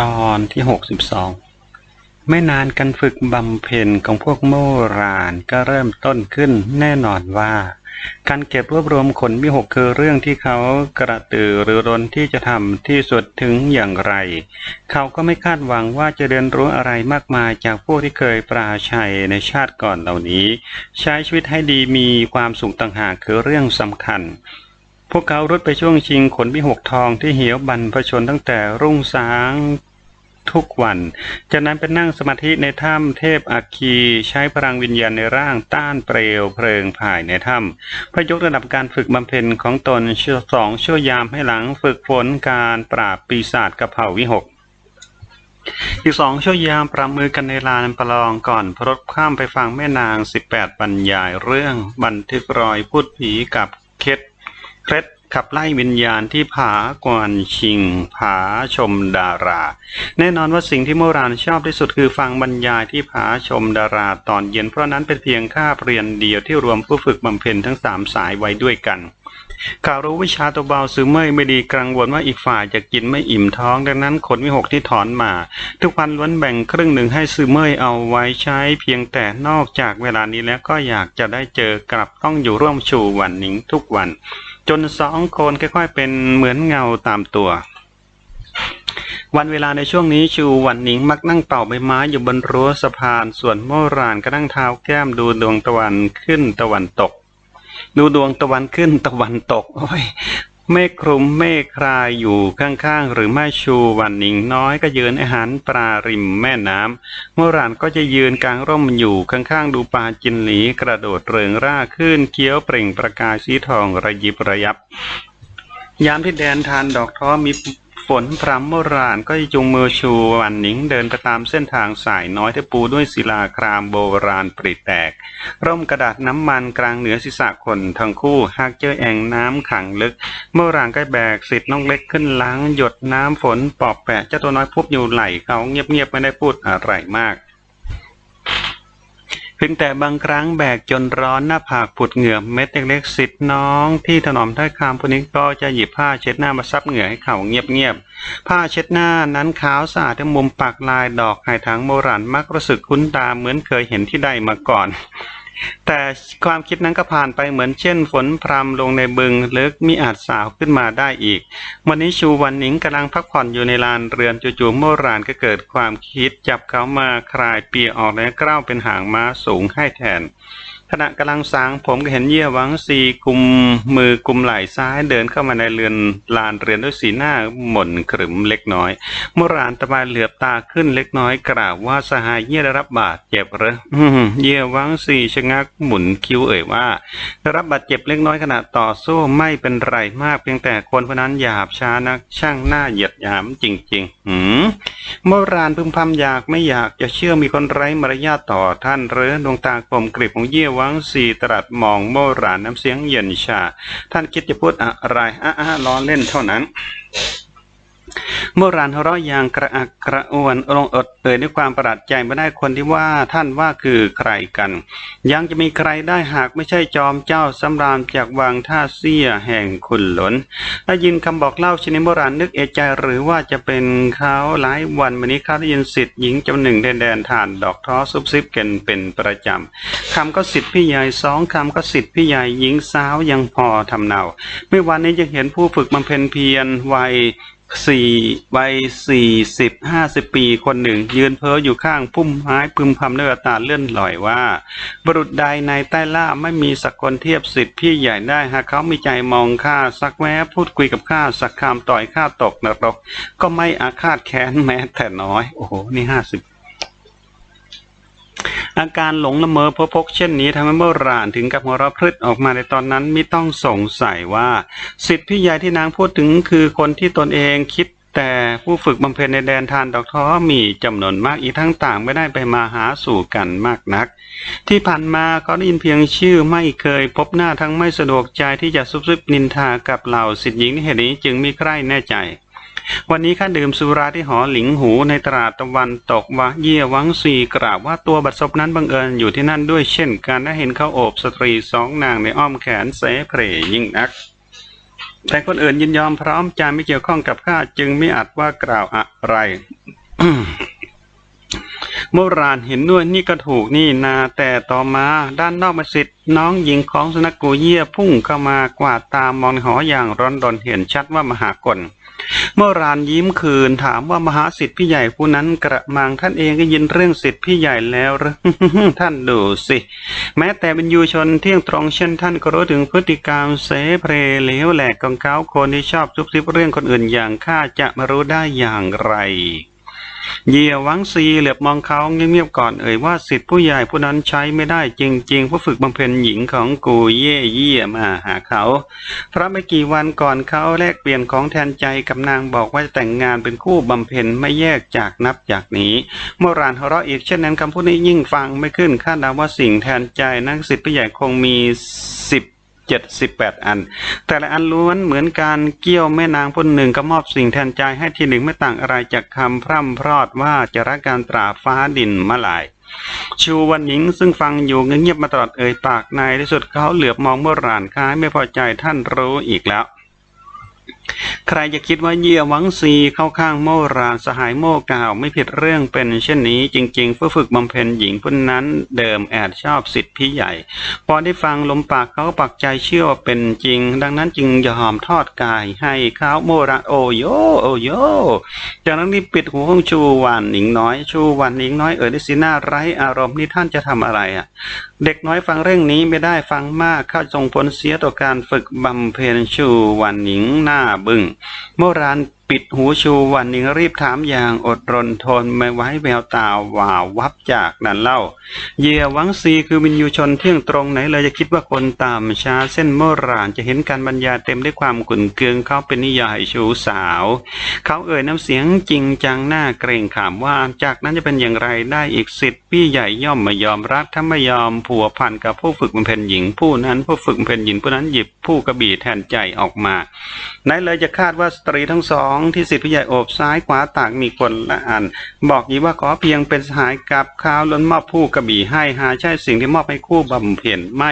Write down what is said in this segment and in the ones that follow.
ตอนที่หกสิบสองไม่นานการฝึกบำเพ็ญของพวกโมรานก็เริ่มต้นขึ้นแน่นอนว่า การเก็บรวบรวมขนมิหกคือเรื่องที่เขากระตือรือร้นที่จะทำที่สุดถึงอย่างไร เขาก็ไม่คาดหวังว่าจะเรียนรู้อะไรมากมายจากพวกที่เคยปราชัยในชาติก่อนเหล่านี้ ใช้ชีวิตให้ดีมีความสุขต่างหากคือเรื่องสำคัญ พวกเขารุดไปช่วงชิงขนมิหกทองที่เหี่ยวบันผชนตั้งแต่รุ่งสางทุกวัน จากนั้นไปนั่งสมาธิในถ้ำเทพอัคคีใช้พลังวิญญาณในร่างต้านเปลวเพลิงภายในถ้ำเพื่อยกระดับการฝึกบำเพ็ญของตนชั่วสองชั่วยามให้หลังฝึกฝนการปราบปีศาจกระเพราวิหกอีกสองชั่วยามประมือกันในลานประลองก่อนพรถข้ามไปฟังแม่นางสิบแปดบรรยายเรื่องบันทึกรอยพูดผีกับ เคล็ดขับไล่วิญญาณที่ผากวนชิง ผาชมดารา แน่นอนว่าสิ่งที่โมรานชอบที่สุดคือฟังบรรยายที่ผาชมดาราตอนเย็นเพราะนั้นเป็นเพียงคาเรียนเดียวที่รวมผู้ฝึกบำเพ็ญทั้งสามสายไว้ด้วยกันข่าวรู้วิชาตัวเบาซื้อเมยไม่ดีกังวลว่าอีกฝ่ายจะกินไม่อิ่มท้องดังนั้นขนวิหกที่ถอนมา ทุกวันล้วนแบ่งครึ่งหนึ่งให้ซื้อเมยเอาไว้ใช้เพียงแต่นอกจากเวลานี้แล้วก็อยากจะได้เจอกลับต้องอยู่ร่วมชูวันหนิงทุกวัน จนสองคนค่อยๆ เป็นเหมือนเงาตามตัว วันเวลาในช่วงนี้ชูวันหนิงมักนั่งเป่าใบไม้อยู่บนรั้วสะพาน ส่วนโมรานก็นั่งเท้าแก้มดูดวงตะวันขึ้นตะวันตก ดูดวงตะวันขึ้นตะวันตก โอ้ย เมฆคลุมเมฆคลายอยู่ข้างๆ หรือไม่ชูวันหนิงน้อยก็ยืนอาหารปลาริมแม่น้ำเมื่อรานก็จะยืนกลางร่มอยู่ข้างๆ ดูปลาจินหลีกระโดดเริงร่าขึ้นเคี้ยวเปล่งประกายสีทองระยิบระยับ ยามที่แดนทานดอกท้อมี ฝนพรำโมรานก็จะจูงมือชูวันหนิงเดินไปตามเส้นทางสายน้อยที่ปูด้วยศิลาครามโบราณปริแตก ร่มกระดาษน้ำมันกลางเหนือศีรษะคนทั้งคู่หากเจอแอ่งน้ำขังลึก โมรานก็แบกสิทธิ์น้องเล็กขึ้นล้างหยดน้ำฝนปอบแปะเจ้าตัวน้อยพุบอยู่ไหลเขาเงียบๆไม่ได้พูดอะไรมาก พียงแต่บางครั้งแบกจนร้อนหน้าผากผุดเหงื่อเม็ดเล็กๆสิทธิ์น้อง ที่ถนอมท้ายคำพวกนี้ก็จะหยิบผ้าเช็ดหน้ามาซับเหงื่อให้เขาเงียบๆผ้าเช็ดหน้านั้นขาวสะอาดทั้งมุมปากลายดอกไห่ถังโบราณมักรู้สึกคุ้นตาเหมือนเคยเห็นที่ใดมาก่อน แต่ความคิดนั้นก็ผ่านไปเหมือนเช่นฝนพรำลงในบึงลึกมิอาจสาวขึ้นมาได้อีก วันนี้ชูวันหนิงกำลังพักผ่อนอยู่ในลานเรือนจู่ๆโมรานก็เกิดความคิด จับเขามาคลายเปียออกและกล้าวเป็นหางม้าสูงให้แทน ขณะกำลังสางผมก็เห็นเยี่ยหวังซีกุมมือกุมไหล่ซ้ายเดินเข้ามาในเรือนลานเรือนด้วยสีหน้าหม่นขรึมเล็กน้อยโมรานตะบายเหลือบตาขึ้นเล็กน้อยกล่าวว่าสหายเยี่ยได้รับบาดเจ็บหรออืมเยี่ยหวังซีชะงักหมุนคิ้วเอ่ยว่าได้รับบาดเจ็บเล็กน้อยขณะต่อสู้ไม่เป็นไรมากเพียงแต่คนคนนั้นหยาบช้านักช่างหน้าเหยียดหยามจริงๆหืมโมรานพึมพำอยากไม่อยากจะเชื่อมีคนไร้มารยาทต่อท่านเรือดวงตากลมกริบของเยี่ยหวังสีตรัสมองโมรานน้ำเสียงเย็นชา ท่านคิดจะพูดอะไรอ้าๆล้อเล่นเท่านั้น โมรานหัวเราะอย่างกระอักกระอ่วนลงอดเอ่ยด้วยความประหลาดใจไม่ได้คนที่ว่าท่านว่าคือใครกัน ยังจะมีใครได้หากไม่ใช่จอมเจ้าสำราญจากวังท่าเสียแห่งขุนหลนได้ยินคำบอกเล่าชนิดโบราณนึกเอะใจหรือว่าจะเป็นเขาหลายวันมานี้ข้าได้ยินสิทธิ์หญิงจำหนึ่งแดนแดนฐานดอกท้อซุบซิบกันเป็นประจำคำก็สิทธิ์พี่ใหญ่สองคำก็สิทธิ์พี่ใหญ่หญิงสาวยังพอทำเนาเมื่อวันนี้ยังเห็นผู้ฝึกบำเพ็ญเพียรวัย สี่วัยสี่สิบห้าสิบปีคนหนึ่ง ยืนเพ้ออยู่ข้างพุ่มไม้พึมพำด้วยตาเลื่อนลอยว่า บรุษใดในใต้ล่าไม่มีสักคนเทียบสิทธิ์พี่ใหญ่ได้หากเขามีใจมองข้าสักแม้พูดคุยกับข้าสักคำต่อยข้าตกนรก ก็ไม่อาฆาตแค้นแม้แต่น้อย โอ้โห นี่ห้าสิบ อาการหลงละเมอเพบพกเช่นนี้ทำให้โบราณถึงกับหัวเราะพรึดออกมาในตอนนั้นไม่ต้องสงสัยว่า สิทธิพี่ใหญ่ที่นางพูดถึงคือคนที่ตนเองคิดแต่ผู้ฝึกบำเพ็ญในแดนทานดอกท้อมีจำนวนมากอีกทั้งต่างไม่ได้ไปมาหาสู่กันมากนัก ที่ผ่านมาเขาได้ยินเพียงชื่อไม่เคยพบหน้าทั้งไม่สะดวกใจที่จะซุบซิบนินทากับเหล่าสิทธิหญิงเหตุนี้จึงมีใครแน่ใจ วันนี้ข้าดื่มสุราที่หอหลิงหูในตลาดตะวันตกว่าเยี่ยวังสีกล่าวว่าตัวบัดซบนั้นบังเอิญอยู่ที่นั่นด้วยเช่นกันและเห็นเขาโอบสตรีสองนางในอ้อมแขนเสเพรยิ่งนัก แต่คนอื่นยินยอมพร้อมใจไม่เกี่ยวข้องกับข้าจึงไม่อาจว่ากล่าวอะไรโมรานเห็นด้วยนี่ก็ถูกนี่นาแต่ต่อมาด้านนอกมัสยิดน้องหญิงของสนักกูเยี่ยพุ่งเข้ามากวาดตามองหออย่างร้อนรนเห็นชัดว่ามหากล เมื่อรานยิ้มคืนถามว่ามหาสิทธิพี่ใหญ่ผู้นั้นกระมังท่านเองก็ยินเรื่องสิทธิพี่ใหญ่แล้วหรือท่านดูสิ แม้แต่เป็นยูชนเที่ยงตรงเช่นท่านก็รู้ถึงพฤติกรรมเสเพลเหลวแหลกของเขาคนที่ชอบซุบซิบเรื่องคนอื่นอย่างข้าจะมารู้ได้อย่างไร เหยี่ยวังซีเหลือบมองเขาเงียบๆก่อนเอ่ยว่าสิทธิผู้ใหญ่ผู้นั้นใช้ไม่ได้จริงๆผู้ฝึกบำเพ็ญหญิงของกูเย่เยี่ยมาหาเขา เพราะไม่กี่วันก่อนเขาแลกเปลี่ยนของแทนใจกับนางบอกว่าจะแต่งงานเป็นคู่บำเพ็ญไม่แยกจากนับจากนี้โมรานหัวเราะอีกเช่นนั้นคำพูดนี้ยิ่งฟังไม่ขึ้นคาดเดาว่าสิ่งแทนใจนักสิทธิผู้ใหญ่คงมีสิบ เจ็ดสิบแปดอัน แต่ละอันล้วนเหมือนการเกี่ยวแม่นางคนหนึ่งก็มอบสิ่งแทนใจให้ที่หนึ่งไม่ต่างอะไรจากคำพร่ำพรอดว่าจะรักการตราฟ้าดินมาหลายชูวันหญิงซึ่งฟังอยู่เงียบมาตลอดเอ่ยปากในที่สุดเขาเหลือบมองเมื่อรานคล้ายไม่พอใจท่านรู้อีกแล้วใครจะคิดว่าเยี่ยวังซีเข้าข้างโมรานสหายโมกล่าวไม่ผิดเรื่องเป็นเช่นนี้จริงๆเพื่อฝึกบำเพ็ญหญิงผู้นั้นเดิมแอบชอบสิทธิพี่ใหญ่ พอได้ฟังลมปากเขาปักใจเชื่อว่าเป็นจริง ดังนั้นจึงยอมทอดกายให้เขาโมรานโอโยโอโยจากนั้นรีบปิดหูของชูวันหนิงน้อย ชูวันหนิงน้อยเอ่ยด้วยสีหน้าไร้อารมณ์นี่ท่านจะทำอะไรอะเด็กน้อยฟังเรื่องนี้ไม่ได้ฟังมากเข้าส่งผลเสียต่อการฝึกบำเพ็ญชูวันหนิงหน้าบึง เมื่อร้าน ปิดหูชูวันหนิงรีบถามอย่างอดรนทนไม่ไว้แววตาหว่าวับจากนั้นเล่า เยี่ยวังซีคือวินยูชนเที่ยงตรงไหนเลยจะคิดว่าคนตามชาเส้นโมรานจะเห็นการบรรยายเต็มด้วยความกุนเคืองเขาเป็นนิยายชูสาว เขาเอ่ยน้ำเสียงจริงจังหน้าเกรงขามว่าจากนั้นจะเป็นอย่างไรได้อีกสิทธิ์พี่ใหญ่ย่อมไม่ยอมรับถ้าไม่ยอมผัวพันกับผู้ฝึกบำเพ็ญหญิงผู้นั้นผู้ฝึกบำเพ็ญหญิงผู้นั้นหยิบผู้กระบี่แทนใจออกมาไหนเลยจะคาดว่าสตรีทั้งสองที่สิทธิ์พี่ใหญ่โอบซ้ายขวาต่างมีคนละอัน บอกยีว่าขอเพียงเป็นสหายกับข้าวล้นมอบผู้กระบี่ให้หาใช่สิ่งที่มอบให้คู่บำเพ็ญไม่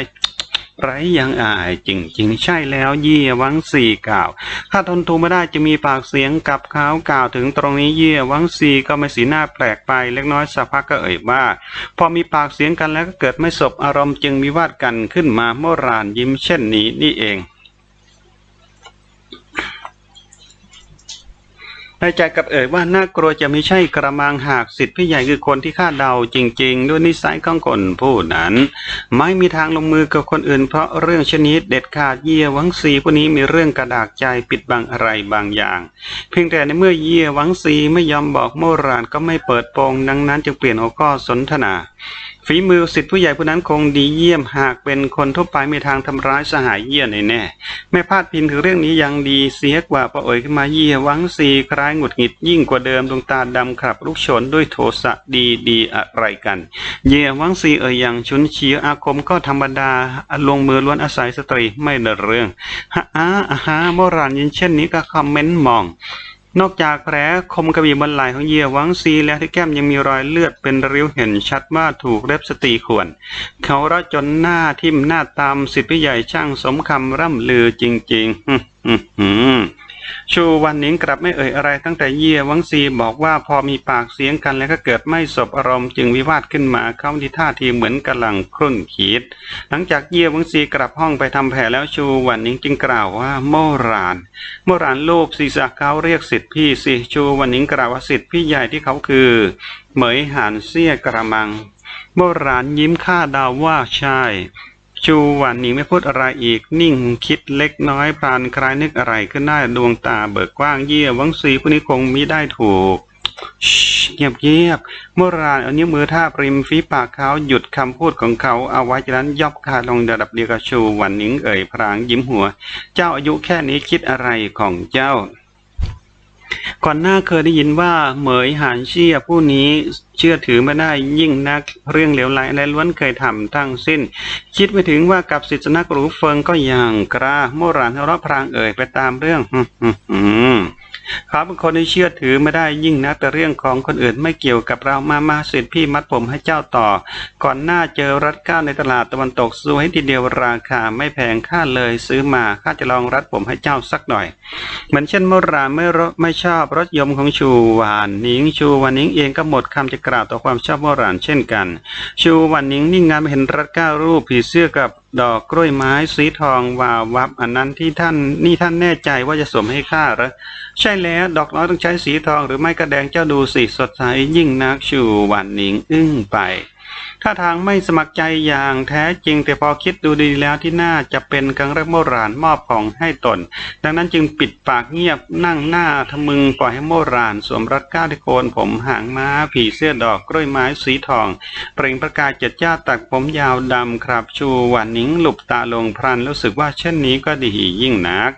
ไรยังอายจริงจริงๆใช่แล้วเยี่ยวังสี่กล่าว ถ้าทนทูไม่ได้จะมีปากเสียงกับเขากล่าวถึงตรงนี้เยี่ยวังซีก็ไม่สีหน้าแปลกไปเล็กน้อยสักพักก็เอ่ยว่า พอมีปากเสียงกันแล้วก็เกิดไม่สบอารมณ์จึงมีวาดกันขึ้นมาโมรานยิ้มเช่นนี้นี่เอง ในใจกับเอ่ยว่าน่ากลัวจะไม่ใช่กระมังหากสิทธิ์พี่ใหญ่คือคนที่คาดเดาจริง ๆ ด้วยนิสัยของคนผู้นั้น ไม่มีทางลงมือกับคนอื่นเพราะเรื่องชนิดเด็ดขาดเยี่ยวังซีผู้นี้มีเรื่องกระดากใจปิดบังอะไรบางอย่าง เพียงแต่ในเมื่อเยี่ยวังซีไม่ยอมบอกโมรานก็ไม่เปิดโปงดังนั้นจึงเปลี่ยนหัวข้อสนทนาฝีมือสิทธิผู้ใหญ่ผู้นั้นคงดีเยี่ยมหากเป็นคนทั่วไปไม่ทางทำร้ายสหายเยี่ยแน่แน่แม่พาดพินถึงเรื่องนี้ยังดีเสียกว่าพอเอ่ยขึ้นมาเยี่ยวังซีคล้ายหงุดหงิดยิ่งกว่าเดิมดวงตาดำขับลุกโชนด้วยโทสะดีดีอะไรกัน เยี่ยวังซีเอ่ยอย่างชุนเฉียวอาคมก็ธรรมดาลงมือล้วนอาศัยสตรีไม่เนเรื่องฮะอาฮาโมรานยินเช่นนี้ก็คอมเมนต์มอง นอกจากแผลคมกระบี่บนไหล่ของเหยี่ยวังซีแล้วที่แก้มยังมีรอยเลือดเป็นริ้วเห็นชัดว่าถูกเล็บสตีข่วน เขาระจนหน้าทิ่มหน้าตามสิทธิพี่ใหญ่ช่างสมคำร่ำลือจริงๆ ชูวันหนิงกลับไม่เอ่ยอะไรตั้งแต่เยี่ยวังซีบอกว่าพอมีปากเสียงกันแล้วก็เกิดไม่สบอารมณ์จึงวิวาทขึ้นมาเข้าที่ท่าทีเหมือนกำลังครุ่นขีดหลังจากเยี่ยวังซีกลับห้องไปทำแผลแล้วชูวันหนิงจึงกล่าวว่าโมรานโมรานรูปศีรษะเขาเรียกสิทธิพี่สิชูวันหนิงกล่าวว่าสิทธิพี่ใหญ่ที่เขาคือ เหมยหานเสี้ยกระมังโมรานยิ้มค่าดาวว่าใช่ ชูวันหนิงไม่พูดอะไรอีก นิ่งคิดเล็กน้อยพรานคลายนึกอะไรขึ้นได้ดวงตาเบิกกว้างเยี่ยวังซีผู้นี้คงมิได้ถูกเงียบเงียบๆโมรานเอานิ้วมือท่าบริมฝีปากเขาหยุดคำพูดของเขาเอาไว้จากนั้นย่อบคาลงระดับเดียวกับชูวันหนิงเอ่ยพรางยิ้มหัว เจ้าอายุแค่นี้คิดอะไรของเจ้า ก่อนหน้าเคยได้ยินว่าเหมยหานเชี่ยผู้นี้เชื่อถือไม่ได้ยิ่งนักเรื่องเหลวไหลและล้วนเคยทำทั้งสิ้น คิดไม่ถึงว่ากับศิษนักรู้เฟิงก็อย่างกล้าโมรานทะเลาะพรางเอ่ยไปตามเรื่องฮึ่ม ขาเป็นคนที่เชื่อถือไม่ได้ยิ่งนะแต่เรื่องของคนอื่นไม่เกี่ยวกับเรามามาสิทธิ์พี่มัดผมให้เจ้าต่อ ก่อนหน้าเจอรัดก้าวในตลาดตะวันตกสวยทีเดียวราคาไม่แพงค่าเลยซื้อมาข้าจะลองรัดผมให้เจ้าสักหน่อย เหมือนเช่นโมราไม่รไม่ชอบรถยมของชูวานนิงชูวานนิงเองก็หมดคำจะกล่าวต่อความชอบโมรานเช่นกัน ชูวานนิงนิ่งงามเห็นรัดก้าวรูปผีเสื้อกับ ดอกกล้วยไม้สีทองวาววับ อันนั้นที่ท่านนี่ท่านแน่ใจว่าจะสวมให้ข้าหรือใช่แล้วดอกน้อยต้องใช้สีทองหรือไม่กระแดงเจ้าดูสิสดใสยิ่งนักชูวานนิงอึ้งไป ท่าทางไม่สมัครใจอย่างแท้จริง แต่พอคิดดูดีแล้วที่น่าจะเป็นกังเรกโมรานมอบของให้ตน ดังนั้นจึงปิดปากเงียบนั่งหน้าทะมึงปล่อยให้โมรานสวมรัดก้าที่โคนผมหางม้า ผีเสื้อดอกกล้วยไม้สีทอง เปล่งประกายเจ็ดจ้าตักผมยาวดำครับชูหวานนิ้งหลบตาลงพรันรู้สึกว่าเช่นนี้ก็ดียิ่งนัก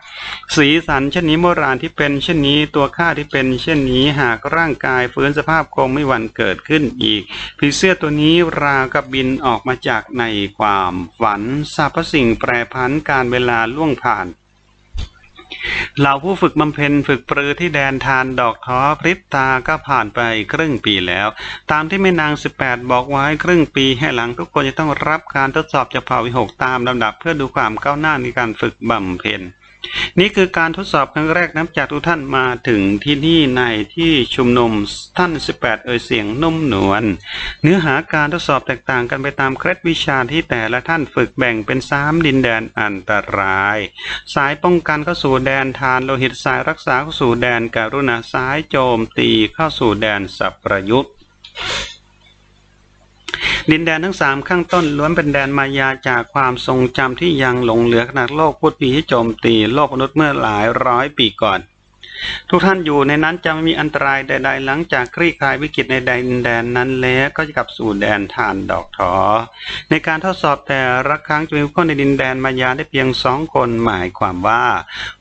สีสันเช่นนี้โมรานที่เป็นเช่นนี้ตัวข้าที่เป็นเช่นนี้หากร่างกายฟื้นสภาพคงไม่หวันเกิดขึ้นอีก ผีเสื้อตัวนี้รากับบินออกมาจากในความฝันสรรพสิ่งแปรพันการเวลาล่วงผ่านเหล่าผู้ฝึกบำเพ็ญฝึกปรือที่แดนทานดอกท้อพริบตาก็ผ่านไปครึ่งปีแล้ว ตามที่แม่นาง 18 บอกไว้ครึ่งปีให้หลังทุกคนจะต้องรับการทดสอบจากเผ่าวิหกตามลำดับเพื่อดูความก้าวหน้าในการฝึกบำเพ็ญ นี่คือการทดสอบครั้งแรกนับจากทุกท่านมาถึงที่นี่ในที่ชุมนุมท่าน 18 เอ่ยเสียงนุ่มนวลเนื้อหาการทดสอบแตกต่างกันไปตามเคล็ดวิชาที่แต่ละท่านฝึกแบ่งเป็นสามดินแดนอันตราย สายป้องกันเข้าสู่แดนทานโลหิตสายรักษาเข้าสู่แดนการุณาสายโจมตีเข้าสู่แดนสัพประยุทธ์ ดินแดนทั้งสามข้างต้นล้วนเป็นแดนมายาจากความทรงจำที่ยังหลงเหลือขนาดโลกพุทธปีที่โจมตีโลกมนุษย์เมื่อหลายร้อยปีก่อน ทุกท่านอยู่ในนั้นจะไม่มีอันตรายใด ๆ หลังจากคลี่คลายวิกฤตในดินแดนนั้นแล้วก็จะกลับสู่แดนทานดอกทอในการทดสอบแต่ละครั้งจะมีคนในดินแดนมายาได้เพียงสองคนหมายความว่า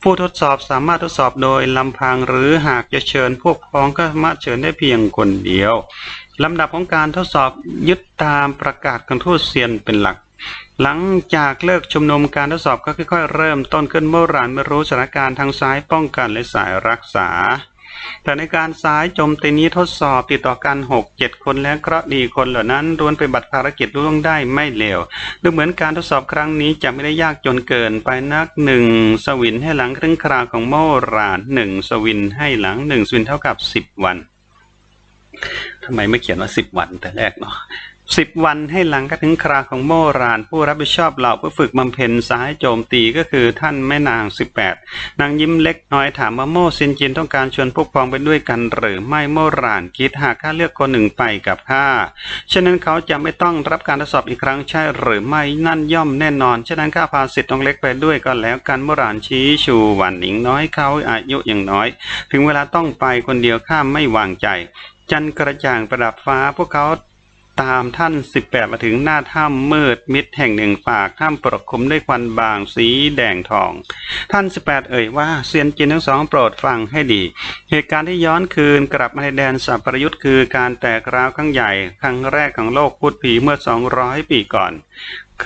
ผู้ทดสอบสามารถทดสอบโดยลำพังหรือหากจะเชิญพวกพ้องก็สามารถเชิญได้เพียงคนเดียว ลำดับของการทดสอบยึดตามประกาศของทูตเซียนเป็นหลัก หลังจากเลิกชุมนุมการทดสอบก็ค่อยๆ เริ่มต้นขึ้นเมื่อรานไม่รู้สถานการณ์ทางซ้ายป้องกันและสายรักษาแต่ในการซ้ายโจมตีนี้ทดสอบติดต่อกัน 6-7 คนและเคราะดีคนเหล่านั้นล้วนไปบัตรภารกิจล่วงได้ไม่เลวดูเหมือนการทดสอบครั้งนี้จะไม่ได้ยากจนเกินไปนักหนึ่งสวินให้หลังครึ่งคราวของโมรานหนึ่งสวินให้หลังหนึ่งสวินเท่ากับ 10 วัน ทำไมไม่เขียนว่าสิบวันแต่แรกเนาะสิบวันให้หลังก็ถึงคราของโมรานผู้รับผิดชอบเหล่าผู้ฝึกบำเพ็ญสายโจมตีก็คือท่านแม่นางสิบแปดนางยิ้มเล็กน้อยถามว่าโมซินจินต้องการชวนพวกพ้องไปด้วยกัน หรือไม่โมรานคิดหากข้าเลือกคนหนึ่งไปกับข้าฉะนั้นเขาจะไม่ต้องรับการทดสอบอีกครั้งใช่หรือไม่นั่นย่อมแน่นอน ฉะนั้นข้าพาสิทธิ์น้องเล็กไปด้วยก็แล้วกันโมรานชี้ชูหวันหนิงน้อยเขาอายุอย่างน้อย ถึงเวลาต้องไปคนเดียวข้าไม่วางใจ จันทร์กระจ่างประดับฟ้าพวกเขาตามท่านสิบแปดมาถึงหน้าถ้ำมืดมิดแห่งหนึ่งปากถ้ำปกคลุมด้วยควันบางสีแดงทอง ท่านสิบแปดเอ่ยว่าเซียนจินทั้งสองโปรดฟังให้ดี เหตุการณ์ที่ย้อนคืนกลับมาในแดนสัพพยุทธ์คือการแตกร้าวครั้งใหญ่ ครั้งแรกของโลกพุทธผีเมื่อสองร้อยปีก่อน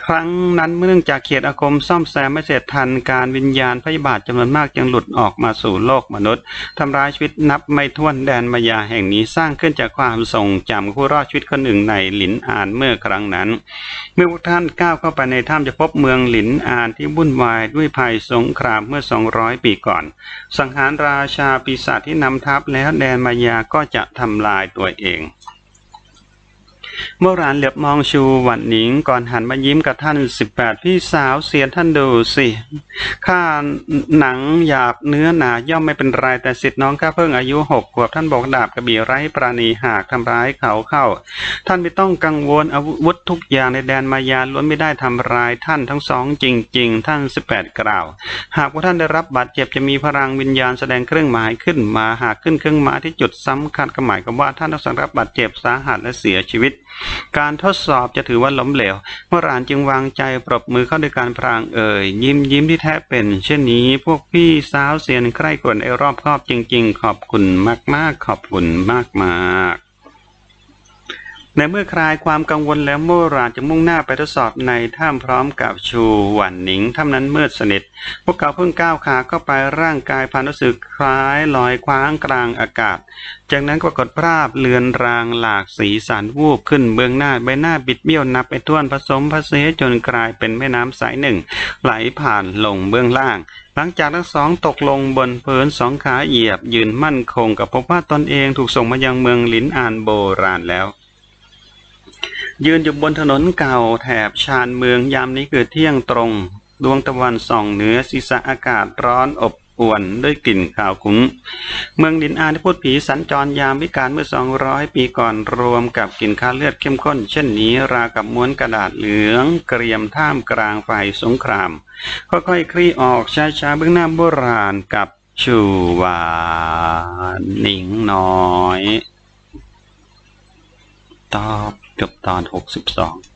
ครั้งนั้นเนื่องจากเขตอาคมซ่อมแซมไม่เสร็จทันการวิญญาณพยาบาทจำนวนมากยังหลุดออกมาสู่โลกมนุษย์ทำร้ายชีวิตนับไม่ถ้วนแดนมายาแห่งนี้สร้างขึ้นจากความทรงจำผู้รอดชีวิตคนหนึ่งในหลินอานเมื่อครั้งนั้น เมื่อพวกท่านก้าวเข้าไปในถ้ำจะพบเมืองหลินอานที่วุ่นวายด้วยภัยสงครามเมื่อ 200 ปีก่อน สังหารราชาปีศาจที่นำทัพแล้วแดนมายาก็จะทำลายตัวเอง เมื่อรานเหลือบมองชูหวันหนิงก่อนหันมายิ้มกับท่านสิบแปดพี่สาวเสียนท่านดูสิข้าหนังหยาบเนื้อหนาย่อมไม่เป็นไรแต่สิทธิ์น้องข้าเพิ่งอายุหกขวบท่านบอกดาบกระบี่ไร้ปราณีหากทำร้ายเขาเข้า ท่านไม่ต้องกังวลอาวุธทุกอย่างในแดนมายาล้วนไม่ได้ทำร้ายท่านทั้งสองจริง ๆ ท่านสิบแปดกล่าว หากว่าท่านได้รับบาดเจ็บจะมีพลังวิญญาณแสดงเครื่องหมายขึ้นมาหากขึ้นเครื่องหมายที่จุดสำคัญก็หมายความว่าท่านต้องรับบาดเจ็บสาหัสและเสียชีวิต การทดสอบจะถือว่าล้มเหลวเมื่อรานจึงวางใจปรบมือเข้าด้วยการพรางเอ่ยยิ้มยิ้มที่แท้เป็น เช่นนี้พวกพี่สาวเซียนใคร่กวนไอรอบครอบจริง ๆ ขอบคุณมากๆ ขอบคุณมากๆ ในเมื่อคลายความกังวลแล้วโมราจะมุ่งหน้าไปทดสอบในถ้ำพร้อมกับชูหวันหนิงถ้ำนั้นมืดสนิท พวกเขาเพิ่งก้าวขาเข้าไปร่างกายพันรู้สึกคล้ายลอยคว้างกลางอากาศ จากนั้นก็กดพราบเลือนรางหลากสีสันวูบขึ้นเบื้องหน้าใบหน้าบิดเบี้ยวนับไปท้วนผสมผสานจนกลายเป็นแม่น้ำสายหนึ่ง ไหลผ่านลงเบื้องล่างหลังจากทั้งสองตกลงบนพื้นสองขาเหยียบยืนมั่นคงกับพบว่าตนเองถูกส่งมายังเมืองลินอานโบราณแล้ว ยืนอยู่บนถนนเก่าแถบชานเมืองยามนี้คือเที่ยงตรง ดวงตะวันส่องเหนือศีรษะอากาศร้อนอบอวนด้วยกลิ่นข่าวคุ้งเมืองลินอานที่พูดผีสัญจรยามวิกาลเมื่อ 200 ปีก่อนรวมกับกลิ่นข้าวเลือดเข้มข้น เช่นนี้ราวกับม้วนกระดาษเหลือง เกรียมท่ามกลางไฟสงคราม ค่อยๆคลี่ออกช้าๆเบื้องหน้าโบราณกับชูวาหนิงน้อย ตอบ กับตอน 62